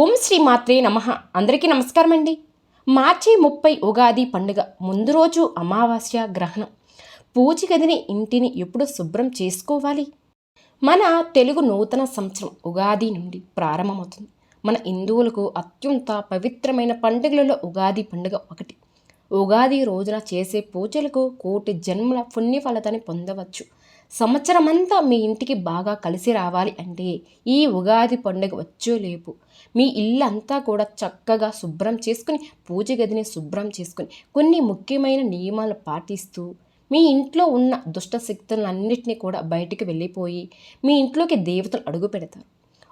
ఓం శ్రీ మాత్రే నమ. అందరికీ నమస్కారం అండి మార్చి ముప్పై ఉగాది పండుగ ముందు రోజు అమావాస్య గ్రహణం. పూజ గదిని ఇంటిని ఎప్పుడు శుభ్రం చేసుకోవాలి? మన తెలుగు నూతన సంవత్సరం ఉగాది నుండి ప్రారంభమవుతుంది. మన హిందువులకు అత్యంత పవిత్రమైన పండుగలలో ఉగాది పండుగ ఒకటి. ఉగాది రోజున చేసే పూజలకు కోటి జన్మల పుణ్య ఫలితాన్ని సంవత్సరమంతా మీ ఇంటికి బాగా కలిసి రావాలి అంటే ఈ ఉగాది పండుగ వచ్చో లేపు. మీ ఇల్లంతా కూడా చక్కగా శుభ్రం చేసుకుని పూజ గదిని శుభ్రం చేసుకుని కొన్ని ముఖ్యమైన నియమాలు పాటిస్తూ మీ ఇంట్లో ఉన్న దుష్ట శక్తులన్నింటినీ కూడా బయటికి వెళ్ళిపోయి మీ ఇంట్లోకి దేవతలు అడుగు పెడతారు.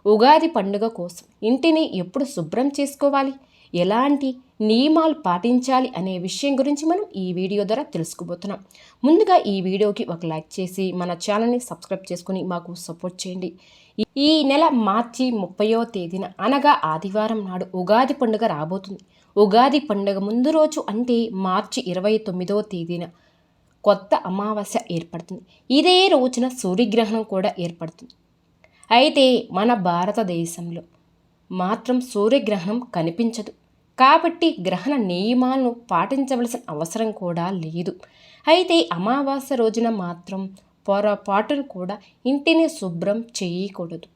ఉగాది పండుగ కోసం ఇంటిని ఎప్పుడు శుభ్రం చేసుకోవాలి? ఎలాంటి నియమాలు పాటించాలి అనే విషయం గురించి మనం ఈ వీడియో ద్వారా తెలుసుకోబోతున్నాం ముందుగా ఈ వీడియోకి ఒక లైక్ చేసి మన ఛానల్ని సబ్స్క్రైబ్ చేసుకుని మాకు సపోర్ట్ చేయండి. ఈ నెల మార్చి ముప్పయో తేదీన అనగా ఆదివారం నాడు ఉగాది పండుగ రాబోతుంది. ఉగాది పండుగ ముందు రోజు అంటే మార్చి ఇరవై తొమ్మిదో తేదీన కొత్త అమావాస్య ఏర్పడుతుంది. ఇదే రోజున సూర్యగ్రహణం కూడా ఏర్పడుతుంది. అయితే మన భారతదేశంలో మాత్రం సూర్యగ్రహణం కనిపించదు. కాబట్టి గ్రహణ నియమాలను పాటించవలసిన అవసరం కూడా లేదు. అయితే అమావాస్య రోజున మాత్రం పొరపాటును కూడా ఇంటిని శుభ్రం చేయకూడదు.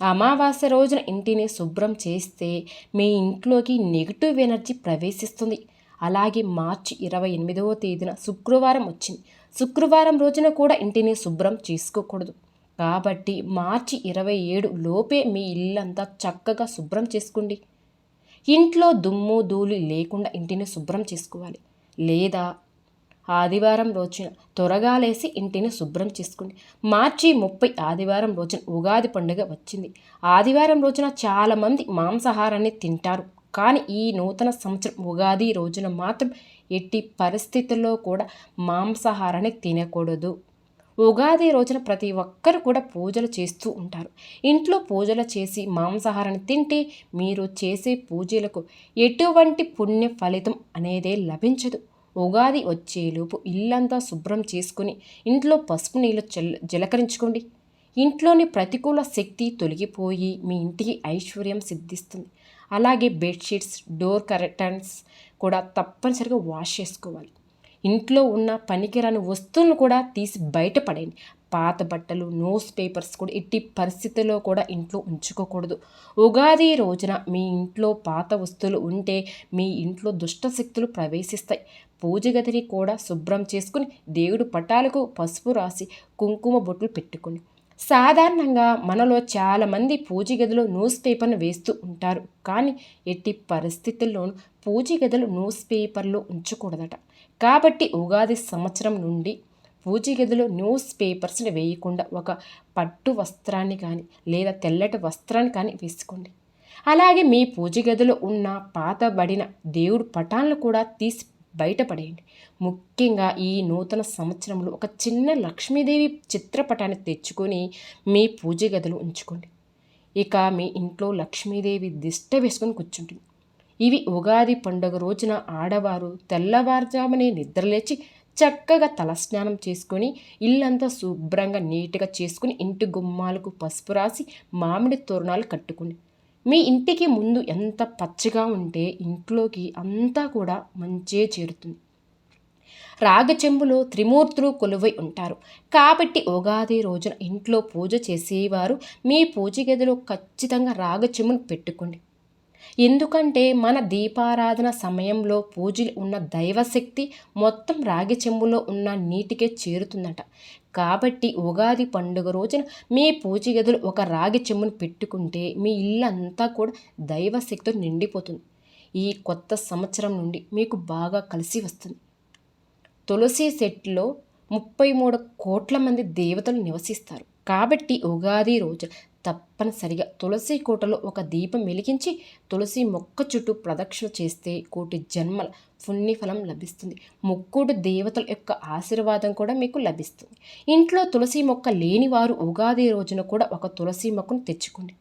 అమావాస్య రోజున ఇంటిని శుభ్రం చేస్తే మీ ఇంట్లోకి నెగిటివ్ ఎనర్జీ ప్రవేశిస్తుంది. అలాగే మార్చి ఇరవై ఎనిమిదవ తేదీన శుక్రవారం వచ్చింది. శుక్రవారం రోజున కూడా ఇంటిని శుభ్రం చేసుకోకూడదు. కాబట్టి మార్చి ఇరవై ఏడు లోపే మీ ఇల్లంతా చక్కగా శుభ్రం చేసుకోండి. ఇంట్లో దుమ్ము ధూళి లేకుండా ఇంటిని శుభ్రం చేసుకోవాలి. లేదా ఆదివారం రోజున త్వరగా లేసి ఇంటిని శుభ్రం చేసుకోండి మార్చి ముప్పై ఆదివారం రోజున ఉగాది పండుగ వచ్చింది. ఆదివారం రోజున చాలామంది మాంసాహారాన్ని తింటారు. కానీ ఈ నూతన సంవత్సరం ఉగాది రోజున మాత్రం ఎట్టి పరిస్థితుల్లో కూడా మాంసాహారాన్ని తినకూడదు. ఉగాది రోజున ప్రతి ఒక్కరు కూడా పూజలు చేస్తూ ఉంటారు. ఇంట్లో పూజలు చేసి మాంసాహారాన్ని తింటే మీరు చేసే పూజలకు ఎటువంటి పుణ్య ఫలితం అనేదే లభించదు. ఉగాది వచ్చేలోపు ఇల్లంతా శుభ్రం చేసుకుని ఇంట్లో పసుపు నీళ్ళు జల జలకరించుకోండి. ఇంట్లోని ప్రతికూల శక్తి తొలగిపోయి మీ ఇంటికి ఐశ్వర్యం సిద్ధిస్తుంది. అలాగే బెడ్షీట్స్ డోర్ కర్టన్స్ కూడా తప్పనిసరిగా వాష్ చేసుకోవాలి. ఇంట్లో ఉన్న పనికిరాని వస్తువులను కూడా తీసి బయటపడేయండి పాత బట్టలు న్యూస్ పేపర్స్ కూడా ఎట్టి పరిస్థితుల్లో కూడా ఇంట్లో ఉంచుకోకూడదు. ఉగాది రోజున మీ ఇంట్లో పాత వస్తువులు ఉంటే మీ ఇంట్లో దుష్ట శక్తులు ప్రవేశిస్తాయి. పూజ గదిని కూడా శుభ్రం చేసుకుని దేవుడు పటాలకు పసుపు రాసి కుంకుమ బొట్లు పెట్టుకుని సాధారణంగా మనలో చాలామంది పూజ గదిలో న్యూస్ పేపర్ను వేస్తూ ఉంటారు. కానీ ఎట్టి పరిస్థితుల్లోనూ పూజ గదులు న్యూస్ పేపర్లో ఉంచకూడదట. కాబట్టి ఉగాది సంవత్సరం నుండి పూజ గదిలో న్యూస్ పేపర్స్ని వేయకుండా ఒక పట్టు వస్త్రాన్ని కానీ లేదా తెల్లటి వస్త్రాన్ని కానీ వేసుకోండి. అలాగే మీ పూజ గదిలో ఉన్న పాతబడిన దేవుడు పటాలను కూడా తీసి బయటపడేయండి ముఖ్యంగా ఈ నూతన సంవత్సరంలో ఒక చిన్న లక్ష్మీదేవి చిత్రపటాన్ని తెచ్చుకొని మీ పూజ గదిలో ఉంచుకోండి. ఇక మీ ఇంట్లో లక్ష్మీదేవి దిష్ట వేసుకొని కూర్చుంటుంది. ఇవి ఉగాది పండుగ రోజున ఆడవారు తెల్లవారుజామునే నిద్రలేచి చక్కగా తలస్నానం చేసుకొని ఇల్లంతా శుభ్రంగా నీట్గా చేసుకుని ఇంటి గుమ్మాలకు పసుపు రాసి మామిడి తోరణాలు కట్టుకుని. మీ ఇంటికి ముందు ఎంత పచ్చగా ఉంటే ఇంట్లోకి అంతా కూడా మంచే చేరుతుంది. రాగచెంబులో త్రిమూర్తులు కొలువై ఉంటారు. కాబట్టి ఉగాది రోజున ఇంట్లో పూజ చేసేవారు. మీ పూజ గదిలో ఖచ్చితంగా రాగచెంబును పెట్టుకోండి. ఎందుకంటే మన దీపారాధన సమయంలో పూజలు ఉన్న దైవశక్తి మొత్తం రాగి చెంబులో ఉన్న నీటికే చేరుతుందట. కాబట్టి ఉగాది పండుగ రోజున మీ పూజ గదులు ఒక రాగి చెంబును పెట్టుకుంటే మీ ఇల్లంతా కూడా దైవశక్తితో నిండిపోతుంది. ఈ కొత్త సంవత్సరం నుండి మీకు బాగా కలిసి వస్తుంది. తులసి సెట్లో ముప్పై మూడు కోట్ల మంది దేవతలు నివసిస్తారు. కాబట్టి ఉగాది రోజు తప్పనిసరిగా తులసి కోటలో ఒక దీపం వెలిగించి తులసి మొక్క చుట్టూ ప్రదక్షిణ చేస్తే కోటి జన్మల పుణ్యఫలం లభిస్తుంది. ముక్కుడు దేవతల యొక్క ఆశీర్వాదం కూడా మీకు లభిస్తుంది. ఇంట్లో తులసి మొక్క లేని వారు ఉగాది రోజున కూడా ఒక తులసి మొక్కను తెచ్చుకోండి.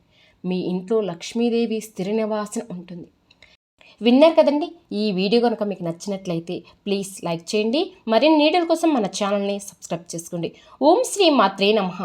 మీ ఇంట్లో లక్ష్మీదేవి స్థిర నివాసన ఉంటుంది. విన్నారు కదండి? ఈ వీడియో కనుక మీకు నచ్చినట్లయితే ప్లీజ్ లైక్ చేయండి. మరిన్ని నీడల కోసం మన ఛానల్ని సబ్స్క్రైబ్ చేసుకోండి. ఓం శ్రీ మాత్రే నమః.